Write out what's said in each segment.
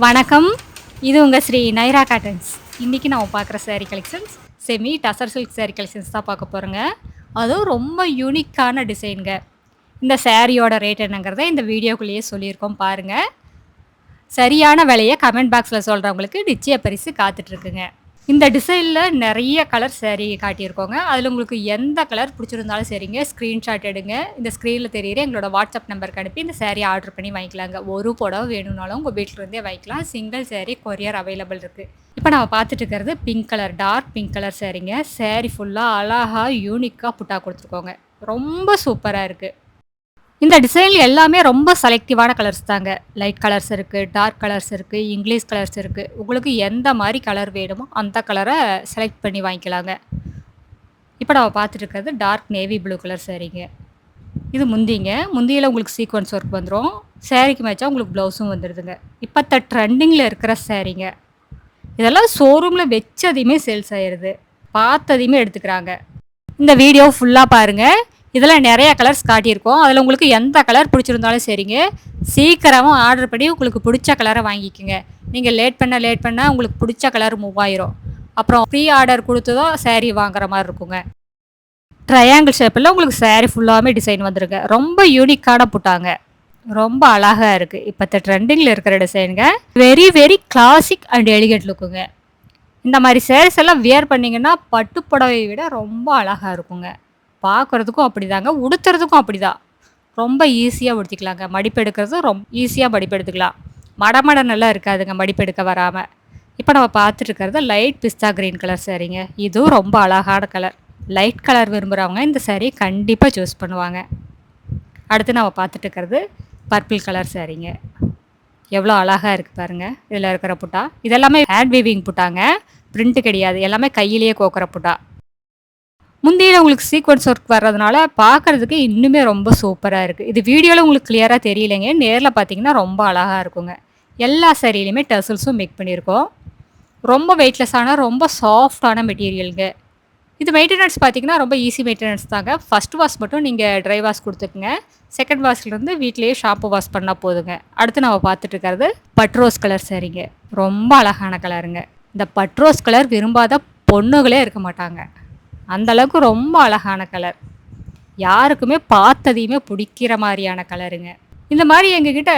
வணக்கம். இது உங்கள் ஸ்ரீ நைரா காட்டன்ஸ். இன்றைக்கி நான் பார்க்குற saree collections semi tussar silk saree collections தான் பார்க்க போகிறேங்க அதுவும் ரொம்ப யூனிக்கான டிசைனுங்க இந்த சாரியோட ரேட் என்னங்கிறத இந்த வீடியோக்குள்ளேயே சொல்லியிருக்கோம் பாருங்கள் சரியான விலையை கமெண்ட் பாக்ஸில் சொல்கிறவங்களுக்கு நிச்சய பரிசு காத்துட்ருக்குங்க இந்த டிசைனில் நிறைய கலர் saree காட்டியிருக்கோங்க. அதில் உங்களுக்கு எந்த கலர் பிடிச்சிருந்தாலும் சரிங்க. ஸ்க்ரீன்ஷாட் எடுங்க. இந்த ஸ்க்ரீனில் தெரியுற எங்களோட வாட்ஸ்அப் நம்பருக்கு அனுப்பி இந்த சேரீ ஆர்டர் பண்ணி வாங்கிக்கலாங்க. ஒரு புடவை வேணும்னாலும் உங்கள் வீட்டிலேருந்தே வாங்கிக்கலாம். சிங்கிள் சேரீ கொரியர் அவைலபிள் இருக்குது இப்போ நம்ம பார்த்துட்டு இருக்கிறது pink colour dark pink colour சேரீங்க sari ஃபுல்லாக அழகாக யூனிக்காக புட்டா கொடுத்துருக்கோங்க. ரொம்ப சூப்பராக இருக்குது இந்த டிசைன் எல்லாமே ரொம்ப செலக்டிவான கலர்ஸ் தாங்க. லைட் கலர்ஸ் இருக்குது டார்க் கலர்ஸ் இருக்குது இங்கிலீஷ் கலர்ஸ் இருக்குது உங்களுக்கு எந்த மாதிரி கலர் வேணுமோ அந்த கலரை செலக்ட் பண்ணி வாங்கிக்கலாங்க. இப்போ நம்ம பார்த்துட்டு இருக்கிறது டார்க் நேவி ப்ளூ கலர் சரிங்க இது முந்திங்க. முந்தியில் உங்களுக்கு சீக்வன்ஸ் ஒர்க் வந்துடும் சேரீக்கு மேட்சாக உங்களுக்கு ப்ளவுஸும் வந்துடுதுங்க இப்போ ட்ரெண்டிங்கில் இருக்கிற சேரீங்க இதெல்லாம் ஷோரூமில் வச்சதையுமே சேல்ஸ் ஆயிடுது பார்த்ததையுமே எடுத்துக்கிறாங்க. இந்த வீடியோ ஃபுல்லாக பாருங்கள் இதில் நிறைய கலர்ஸ் காட்டியிருக்கோம். அதில் உங்களுக்கு எந்த கலர் பிடிச்சிருந்தாலும் சரிங்க. சீக்கிரமாக ஆர்டர் பண்ணி உங்களுக்கு பிடிச்ச கலரை வாங்கிக்கோங்க. நீங்கள் லேட் பண்ண லேட் பண்ணால் உங்களுக்கு பிடிச்ச கலர் மூவ் ஆயிரும் அப்புறம் ப்ரீ ஆர்டர் கொடுத்ததும் சேரீ வாங்குற மாதிரி இருக்குங்க. ட்ரையாங்கிள் ஷேப்பில் உங்களுக்கு சேரீ ஃபுல்லாகவே டிசைன் வந்துருங்க. ரொம்ப யூனிக்கான புட்டாங்க. ரொம்ப அழகாக இருக்குது இப்போ ட்ரெண்டிங்கில் இருக்கிற டிசைனுங்க very very classic and elegant லுக்குங்க இந்த மாதிரி சேரீஸ் எல்லாம் வியர் பண்ணிங்கன்னா பட்டு புடவையை விட ரொம்ப அழகாக இருக்குங்க. பார்க்குறதுக்கும் அப்படிதாங்க உடுத்துறதுக்கும் அப்படிதான் ரொம்ப ஈஸியாக உடுத்திக்கலாங்க. மடிப்பு ரொம்ப ஈஸியாக மடிப்பு எடுத்துக்கலாம். மடமட நல்லா இருக்காதுங்க மடிப்பு எடுக்க வராமல் இப்போ நம்ம பார்த்துட்டு இருக்கிறது லைட் பிஸ்தா கிரீன் கலர் சரிங்க. இதுவும் ரொம்ப அழகான கலர் லைட் கலர் விரும்புகிறவங்க இந்த சேரீ கண்டிப்பாக சூஸ் பண்ணுவாங்க. அடுத்து நம்ம பார்த்துட்டு இருக்கிறது பர்பிள் கலர் சாரீங்க எவ்வளோ அழகாக இருக்குது பாருங்கள் இதில் இருக்கிற புட்டா. இதெல்லாமே ஹேண்ட் வீவிங் புட்டாங்க. பிரிண்ட்டு கிடையாது. எல்லாமே கையிலேயே கோக்குற புட்டா. முந்தையில் உங்களுக்கு சீக்வன்ஸ் ஒர்க் வர்றதுனால பார்க்குறதுக்கு இன்னுமே ரொம்ப சூப்பராக இருக்குது இது வீடியோவில் உங்களுக்கு கிளியராக தெரியலைங்க. நேரில் பார்த்தீங்கன்னா ரொம்ப அழகாக இருக்குங்க. எல்லா சரியிலையுமே டசல்ஸும் மேக் பண்ணியிருக்கோம் ரொம்ப வெயிட்லெஸ்ஸான ரொம்ப சாஃப்டான மெட்டீரியலுங்க இது மெயின்டெனன்ஸ் பார்த்தீங்கன்னா ரொம்ப ஈஸி மெயின்டெனன்ஸ் தாங்க. ஃபஸ்ட் வாஷ் மட்டும் நீங்கள் ட்ரை வாஷ் கொடுத்துக்குங்க. செகண்ட் வாஷ்லேருந்து வீட்லேயே ஷாம்பு வாஷ் பண்ணால் போதுங்க. அடுத்து நம்ம பார்த்துட்டு இருக்கிறது பட்ரோஸ் கலர் சரிங்க. ரொம்ப அழகான கலருங்க இந்த பட்ரோஸ் கலர் விரும்பாத பொண்ணுகளே இருக்க மாட்டாங்க. அந்த அளவுக்கு ரொம்ப அழகான கலர் யாருக்குமே பார்த்ததையுமே பிடிக்கிற மாதிரியான கலருங்க இந்த மாதிரி எங்ககிட்ட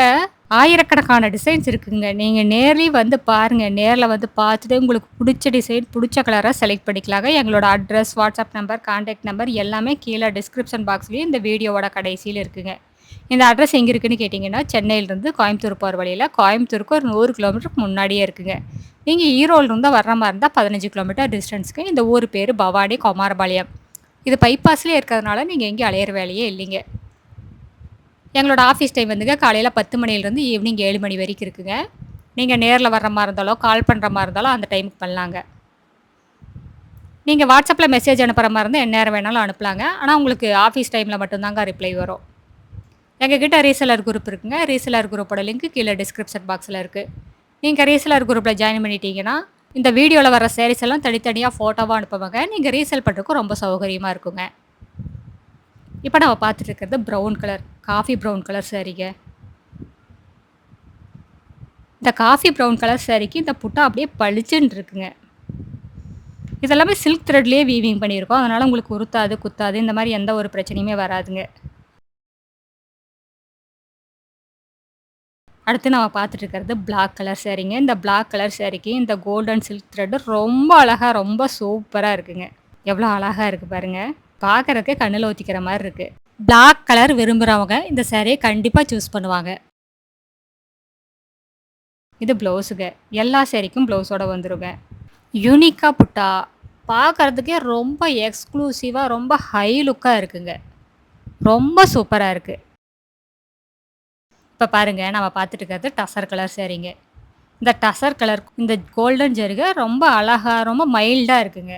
ஆயிரக்கணக்கான டிசைன்ஸ் இருக்குங்க. நீங்கள் நேர்லேயும் வந்து பாருங்கள் நேரில் வந்து பார்த்துட்டு உங்களுக்கு பிடிச்ச டிசைன் பிடிச்ச கலரை செலக்ட் பண்ணிக்கலாங்க. எங்களோட address WhatsApp number contact number எல்லாமே கீழே டிஸ்கிரிப்ஷன் பாக்ஸ்லேயும் இந்த வீடியோவோட கடைசியில் இருக்குங்க. இந்த அட்ரஸ் எங்கே இருக்குன்னு கேட்டிங்கன்னா சென்னையிலேருந்து கோயம்புத்தூர் போகிற வழியில் கோயம்புத்தூருக்கு ஒரு நூறு கிலோமீட்டருக்கு முன்னாடியே இருக்குங்க. நீங்கள் ஈரோடுலேருந்து வர்ற மாதிரி இருந்தால் பதினஞ்சு கிலோமீட்டர் டிஸ்டன்ஸுக்கு இந்த ஊர் பேர் பவானி குமாரபாளையம். இது பைபாஸ்லேயே இருக்கிறதுனால நீங்கள் எங்கேயும் அலையிற வேலையே இல்லைங்க. எங்களோட ஆஃபீஸ் டைம் வந்துங்க காலையில் பத்து மணிலேருந்து ஈவினிங் ஏழு மணி வரைக்கும் இருக்குங்க. நீங்கள் நேரில் வர்ற மாதிரி இருந்தாலோ கால் பண்ணுற மாதிரி இருந்தாலும் அந்த டைமுக்கு பண்ணலாங்க. நீங்கள் வாட்ஸ்அப்பில் மெசேஜ் அனுப்புகிற மாதிரி இருந்தால் எந்நேரம் வேணாலும் அனுப்பலாங்க. ஆனால் உங்களுக்கு ஆஃபீஸ் டைமில் மட்டும்தாங்க ரிப்ளை வரும். எங்ககிட்ட ரீசெலர் குரூப் இருக்குங்க. ரீசெலர் குரூப்போட லிங்க் கீழே டிஸ்கிரிப்ஷன் பாக்ஸில் இருக்குது நீங்கள் ரீசெலர் குரூப்பில் ஜாயின் பண்ணிட்டீங்கன்னா இந்த வீடியோவில் வர சேரீஸ் எல்லாம் தனித்தனியாக ஃபோட்டோவாக அனுப்புவாங்க. நீங்கள் ரீசேல் பண்ணுறதுக்கும் ரொம்ப சௌகரியமாக இருக்குங்க. இப்போ நம்ம பார்த்துட்டு இருக்கிறது brown colour coffee brown colour சேரீங்க இந்த காஃபி ப்ரௌன் கலர் சேரீக்கு இந்த புட்டா அப்படியே பளிச்சுன்னு இருக்குங்க. இதெல்லாமே சில்க் த்ரெட்லேயே வீவிங் பண்ணியிருக்கோம். அதனால் உங்களுக்கு உருத்தாது குத்தாது இந்த மாதிரி எந்த ஒரு பிரச்சனையுமே வராதுங்க. அடுத்து நம்ம பார்த்துட்டு இருக்கிறது பிளாக் கலர் சேரீங்க இந்த பிளாக் கலர் சேரீக்கு இந்த கோல்டன் சில்க் த்ரெட்டு ரொம்ப அழகாக ரொம்ப சூப்பராக இருக்குங்க. எவ்வளோ அழகாக இருக்குது பாருங்கள் பார்க்குறதுக்கு கண்ணில் ஊற்றிக்கிற மாதிரி இருக்குது பிளாக் கலர் விரும்புகிறவங்க இந்த சேரீயை கண்டிப்பாக சூஸ் பண்ணுவாங்க. இது ப்ளவுஸுங்க எல்லா சேரீக்கும் ப்ளவுஸோட வந்துருங்க. யூனிக்காக புட்டா பார்க்குறதுக்கே ரொம்ப எக்ஸ்க்ளூசிவாக ரொம்ப ஹை லுக்காக இருக்குங்க. ரொம்ப சூப்பராக இருக்குது இப்போ பாருங்கள் நம்ம பார்த்துட்டு இருக்கிறது டசர் கலர் சரிங்க. இந்த டசர் கலர் இந்த கோல்டன் ஜரிகை ரொம்ப அழகாக ரொம்ப மைல்டாக இருக்குங்க.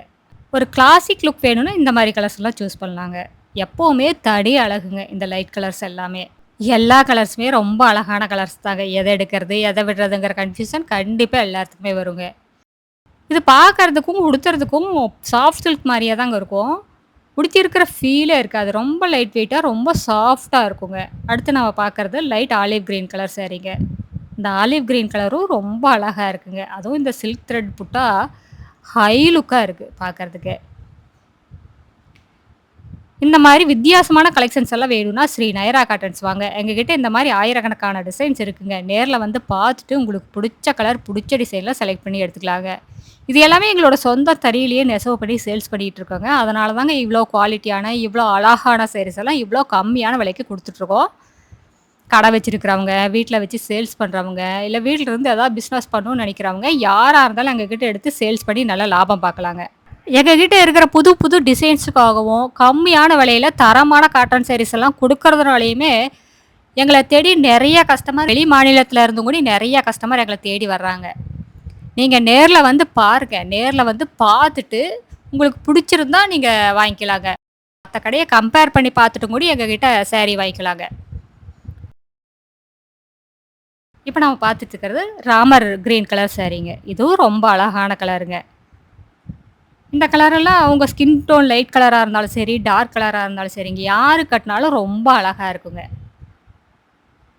ஒரு கிளாசிக் லுக் வேணும்னா இந்த மாதிரி கலர்ஸ் எல்லாம் சூஸ் பண்ணலாங்க. எப்போவுமே தடி அழகுங்க இந்த லைட் கலர்ஸ் எல்லாமே. எல்லா கலர்ஸுமே ரொம்ப அழகான கலர்ஸ் தாங்க. எதை எடுக்கிறது எதை விடுறதுங்கிற கன்ஃபியூஷன் கண்டிப்பாக எல்லாத்துக்குமே வருங்க. இது பார்க்கறதுக்கும் உடுத்துறதுக்கும் சாஃப்ட் சில்க் மாதிரியே தாங்க இருக்கும். உடுத்தியிருக்கிற ஃபீலே இருக்காது. ரொம்ப லைட் வெயிட்டாக ரொம்ப சாஃப்டாக இருக்குங்க. அடுத்து நம்ம பார்க்குறது லைட் ஆலிவ் கிரீன் கலர் சேரீங்க இந்த ஆலிவ் கிரீன் கலரும் ரொம்ப அழகாக இருக்குங்க. அதுவும் இந்த சில்க் த்ரெட் புட்டா ஹை லுக்காக இருக்குது பார்க்குறதுக்கு. இந்த மாதிரி வித்தியாசமான கலெக்ஷன்ஸ் எல்லாம் வேணும்னா, ஸ்ரீ நயரா காட்டன்ஸ் வாங்க. எங்ககிட்ட இந்த மாதிரி ஆயிரக்கணக்கான டிசைன்ஸ் இருக்குங்க. நேரில் வந்து பார்த்துட்டு உங்களுக்கு பிடிச்ச கலர், பிடிச்ச டிசைன்லாம் செலக்ட் பண்ணி எடுத்துக்கலாங்க. இது எல்லாமே எங்களோட சொந்த தறியிலேயே நெசவு பண்ணி சேல்ஸ் பண்ணிகிட்டு இருக்கோங்க. அதனால தாங்க இவ்வளோ குவாலிட்டியான, இவ்வளோ அழகான சேரீஸ் எல்லாம் இவ்வளோ கம்மியான விலைக்கு கொடுத்துட்ருக்கோம் கடை வச்சிருக்கிறவங்க, வீட்டில் வச்சு சேல்ஸ் பண்ணுறவங்க இல்லை வீட்டில் இருந்து ஏதாவது பிஸ்னஸ் பண்ணணும்னு நினைக்கிறவங்க யாராக இருந்தாலும் எங்ககிட்ட எடுத்து சேல்ஸ் பண்ணி நல்லா லாபம் பார்க்கலாங்க. எங்ககிட்ட இருக்கிற புது புது டிசைன்ஸுக்காகவும், கம்மியான விலையில் தரமான காட்டன் சாரீஸ் எல்லாம் கொடுக்கறதுனாலையுமே எங்களை தேடி நிறைய கஸ்டமர் வெளி மாநிலத்தில் இருந்தும் கூட நிறைய கஸ்டமர் எங்களை தேடி வர்றாங்க. நீங்கள் நேரில் வந்து பாருங்க. நேரில் வந்து பார்த்துட்டு, உங்களுக்கு பிடிச்சிருந்தா நீங்கள் வாங்கிக்கலாங்க. மற்ற கடையை கம்பேர் பண்ணி பார்த்துட்டும் கூட எங்ககிட்ட சேரீ வாங்கிக்கலாங்க. இப்போ நம்ம பார்த்துட்டு இருக்கிறது ராமர் கிரீன் கலர் சேரீங்க இதுவும் ரொம்ப அழகான கலருங்க. இந்த கலரெல்லாம் அவங்க ஸ்கின் டோன் லைட் கலராக இருந்தாலும் சரி, டார்க் கலராக இருந்தாலும் சரிங்க. யார் கட்டினாலும் ரொம்ப அழகாக இருக்குங்க.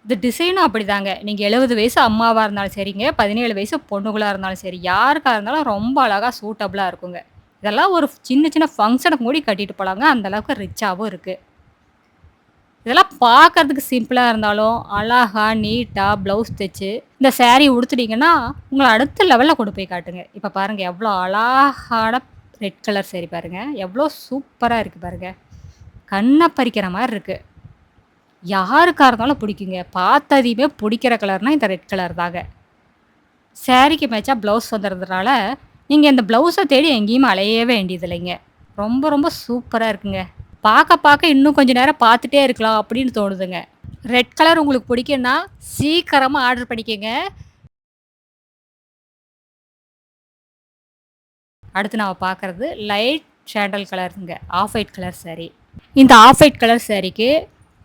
இந்த டிசைனும் அப்படிதாங்க. நீங்கள் எழுபது வயசு அம்மாவாக இருந்தாலும் சரிங்க, 17 வயசு பொண்ணுகளாக இருந்தாலும் சரி, யாருக்காக இருந்தாலும் ரொம்ப அழகா சூட்டபுளாக இருக்குங்க. இதெல்லாம் ஒரு சின்ன சின்ன ஃபங்க்ஷனுக்கு கூடி கட்டிட்டு போலாங்க. அந்தளவுக்கு ரிச்சாகவும் இருக்குது இதெல்லாம் பார்க்கறதுக்கு சிம்பிளாக இருந்தாலும், அழகாக நீட்டாக ப்ளவுஸ் தைச்சு இந்த சேரீ உடுத்துட்டீங்கன்னா உங்களை அடுத்த லெவலில் கொண்டு போய் காட்டுங்க. இப்போ பாருங்கள் எவ்வளோ அழகான ரெட் கலர் சரி பாருங்க. எவ்வளோ சூப்பராக இருக்குது பாருங்க. கண்ணை பறிக்கிற மாதிரி இருக்குது யாருக்காக இருந்தாலும் பிடிக்குங்க. பார்த்ததையுமே பிடிக்கிற கலர்னால் இந்த ரெட் கலர் தாங்க. சேரீக்கு மேட்சாக ப்ளவுஸ் வந்துடுறதுனால நீங்கள் இந்த ப்ளவுஸை தேடி எங்கேயும் அலையவே வேண்டியதில்லைங்க. ரொம்ப ரொம்ப சூப்பராக இருக்குங்க. பார்க்க பார்க்க இன்னும் கொஞ்சம் நேரம் பார்த்துட்டே இருக்கலாம் அப்படின்னு தோணுதுங்க. ரெட் கலர் உங்களுக்கு பிடிக்குன்னா சீக்கிரமாக ஆர்டர் பண்ணிக்கோங்க அடுத்து நான் பார்க்குறது லைட் சேண்டல் கலருங்க. Off white colour sari. இந்த ஆஃப் ஒயிட் கலர் சாரிக்கு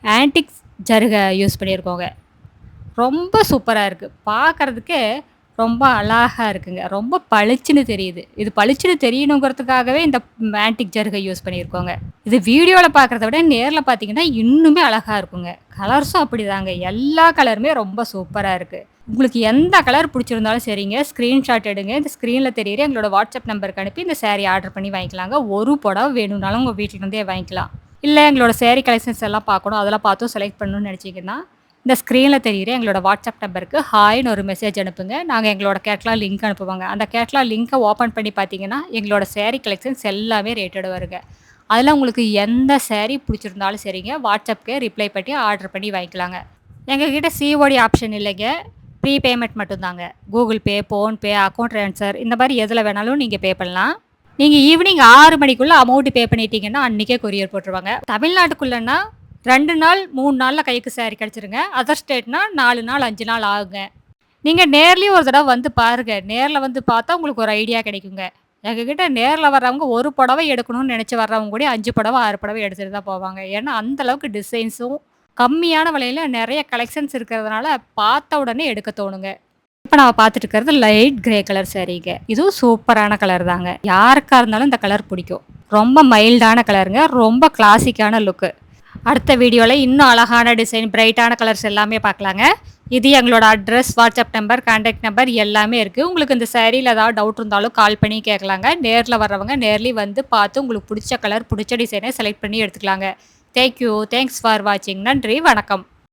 ஆன்டிக் ஜருக யூஸ் பண்ணியிருக்கோங்க. ரொம்ப சூப்பராக இருக்குது பார்க்குறதுக்கே ரொம்ப அழகாக இருக்குங்க. ரொம்ப பளிச்சுன்னு தெரியுது. இது பளிச்சுன்னு தெரியணுங்கிறதுக்காகவே இந்த ஆன்டிக் ஜருகை யூஸ் பண்ணியிருக்கோங்க. இது வீடியோவில் பார்க்குறத விட நேரில் பார்த்தீங்கன்னா, இன்னுமே அழகாக இருக்குங்க. கலர்ஸும் அப்படிதாங்க. எல்லா கலருமே ரொம்ப சூப்பராக இருக்குது உங்களுக்கு எந்த கலர் பிடிச்சிருந்தாலும் சரிங்க, ஸ்க்ரீன்ஷாட் எடுங்க. இந்த ஸ்க்ரீனில் தெரியிற எங்களோட வாட்ஸ்அப் நம்பருக்கு அனுப்பி இந்த சேரீ ஆர்டர் பண்ணி வாங்கிக்கலாங்க. ஒரு புடவ வேணும்னாலும் உங்கள் வீட்டிலிருந்தே வாங்கிக்கலாம். இல்லை எங்களோட சாரி கலெக்ஷன்ஸ் எல்லாம் பார்க்கணும், அதெல்லாம் பார்த்தும் செலக்ட் பண்ணணும்னு நினச்சிங்கன்னா இந்த ஸ்க்ரீனில் தெரியிற எங்களோட வாட்ஸ்அப் நம்பருக்கு ஹாய்னு ஒரு மெசேஜ் அனுப்புங்க. நாங்கள் எங்களோட கேட்லாக் லிங்க் அனுப்புவாங்க அந்த கேட்லாக் லிங்க்கை ஓப்பன் பண்ணி பார்த்தீங்கன்னா, எங்களோட சேரீ கலெக்ஷன்ஸ் எல்லாமே ரேட்டட் வருங்க. அதில் உங்களுக்கு எந்த சேரீ பிடிச்சிருந்தாலும் சரிங்க, வாட்ஸ்அப்புக்கு ரிப்ளை பண்ணி ஆர்டர் பண்ணி வாங்கிக்கலாங்க. எங்ககிட்ட சிஓடி ஆப்ஷன் இல்லைங்க. ப்ரீ பேமெண்ட் மட்டும் தாங்க. Google Pay, PhonePe, account transfer இந்த மாதிரி எதில் வேணாலும் நீங்கள் பே பண்ணலாம். நீங்கள் ஈவினிங் ஆறு மணிக்குள்ளே அமௌண்ட் பே பண்ணிட்டீங்கன்னா, அன்றைக்கே கொரியர் போட்டுருவாங்க. தமிழ்நாட்டுக்குள்ளேன்னா ரெண்டு நாள், மூணு நாளில் கைக்கு சாரி கிடச்சிருங்க அதர் ஸ்டேட்னா நாலு நாள், அஞ்சு நாள் ஆகுங்க. நீங்கள் நேர்லேயும் ஒரு தடவை வந்து பாருங்கள் நேரில் வந்து பார்த்தா உங்களுக்கு ஒரு ஐடியா கிடைக்குங்க. எங்ககிட்ட நேரில் வர்றவங்க ஒரு புடவை எடுக்கணும்னு நினச்சி வர்றவங்க கூட அஞ்சு புடவை ஆறு புடவை எடுத்துகிட்டு தான் போவாங்க. ஏன்னா, அந்த அளவுக்கு டிசைன்ஸும், கம்மியான விலையில நிறைய கலெக்ஷன்ஸ் இருக்கிறதுனால, பார்த்த உடனே எடுக்க தோணுங்க. இப்போ நான் பார்த்துட்டு இருக்கிறது லைட் கிரே கலர் சரிங்க இதுவும் சூப்பரான கலர் தாங்க. யாருக்கா இருந்தாலும் இந்த கலர் பிடிக்கும். ரொம்ப மைல்டான கலருங்க. ரொம்ப கிளாசிக்கான லுக்கு. அடுத்த வீடியோவில் இன்னும் அழகான டிசைன், பிரைட்டான கலர்ஸ் எல்லாமே பார்க்கலாங்க. இது எங்களோட address, WhatsApp number, contact number எல்லாமே இருக்குது உங்களுக்கு இந்த சேரீயில் ஏதாவது டவுட் இருந்தாலும் கால் பண்ணி கேட்கலாங்க. நேரில் வர்றவங்க நேர்லயும் வந்து பார்த்து உங்களுக்கு பிடிச்ச கலர், பிடிச்ச டிசைனை செலக்ட் பண்ணி எடுத்துக்கலாங்க. Thank you. தேங்க்ஸ் ஃபார் வாட்சிங். நன்றி, வணக்கம்.